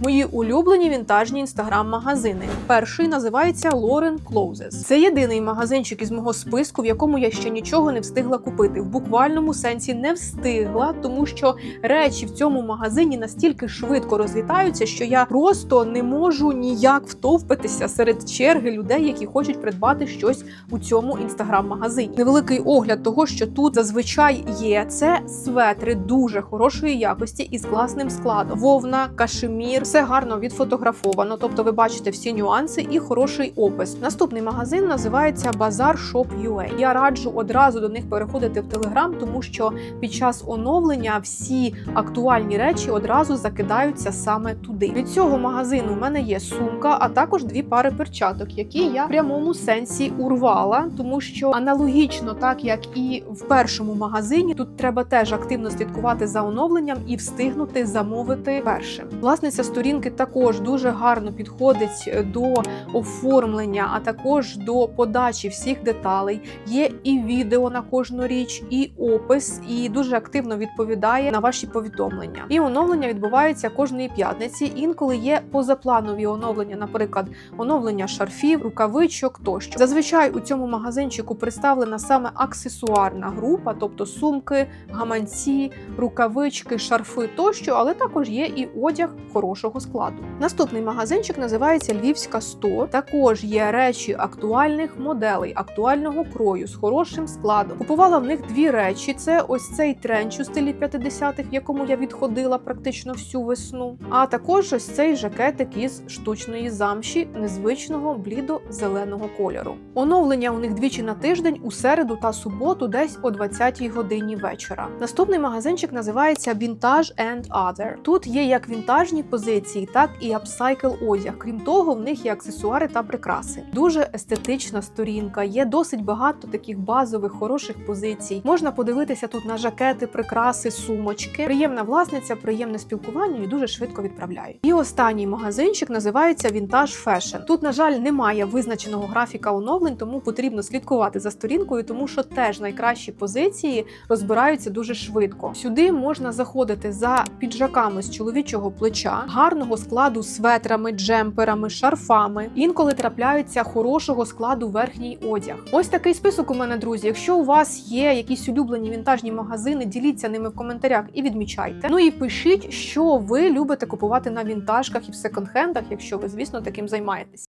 Мої улюблені вінтажні інстаграм-магазини. Перший називається Lauren Closes. Це єдиний магазинчик із мого списку, в якому я ще нічого не встигла купити. В буквальному сенсі не встигла, тому що речі в цьому магазині настільки швидко розлітаються, що я просто не можу ніяк втовпитися серед черги людей, які хочуть придбати щось у цьому інстаграм-магазині. Невеликий огляд того, що тут зазвичай є, це светри дуже хорошої якості із класним складом. Вовна, кашемір, все гарно відфотографовано. Тобто, ви бачите всі нюанси і хороший опис. Наступний магазин називається Bazaar Shop UA. Я раджу одразу до них переходити в Телеграм, тому що під час оновлення всі актуальні речі одразу закидаються саме туди. Від цього магазину у мене є сумка, а також дві пари перчаток, які я в прямому сенсі урвала, тому що аналогічно, так як і в першому магазині, тут треба теж активно слідкувати за оновленням і встигнути замовити першим. Власниця сторінки також дуже гарно підходить е, до оформлення, а також до подачі всіх деталей. Є і відео на кожну річ, і опис, і дуже активно відповідає на ваші повідомлення. І оновлення відбувається кожної п'ятниці. Інколи є позапланові оновлення, наприклад, оновлення шарфів, рукавичок тощо. Зазвичай у цьому магазинчику представлена саме аксесуарна група, тобто сумки, гаманці, рукавички, шарфи тощо, але також є і одяг хорошого складу. Наступний магазинчик називається Львівська 100. Також є речі актуальних моделей, актуального крою з хорошим складом. Купувала в них дві речі: це ось цей тренч у стилі 50-х, в якому я відходила практично всю весну. А також ось цей жакетик із штучної замші незвичного блідо-зеленого кольору. Оновлення у них двічі на тиждень у середу та суботу, десь о 20-й годині вечора. Наступний магазинчик називається Vintage and Other. Тут є як вінтажні позиції, так і апсайкл одяг. Крім того, в них є аксесуари та прикраси. Дуже естетична сторінка. Є досить багато таких базових хороших позицій. Можна подивитися тут на жакети, прикраси, сумочки. Приємна власниця, приємне спілкування і дуже швидко відправляють. І останній магазинчик називається Vintage Fashion. Тут, на жаль, немає визначеного графіка оновлень, тому потрібно слідкувати за сторінкою, тому що теж найкращі позиції розбираються дуже швидко. Сюди можна заходити за піджаками з чоловічого плеча, гарного складу светрами, джемперами, шарфами. Інколи трапляється хорошого складу верхній одяг. Ось такий список у мене, друзі. Якщо у вас є якісь улюблені вінтажні магазини, діліться ними в коментарях і відмічайте. Ну і пишіть, що ви любите купувати на вінтажках і в секонд-хендах, якщо ви, звісно, таким займаєтесь.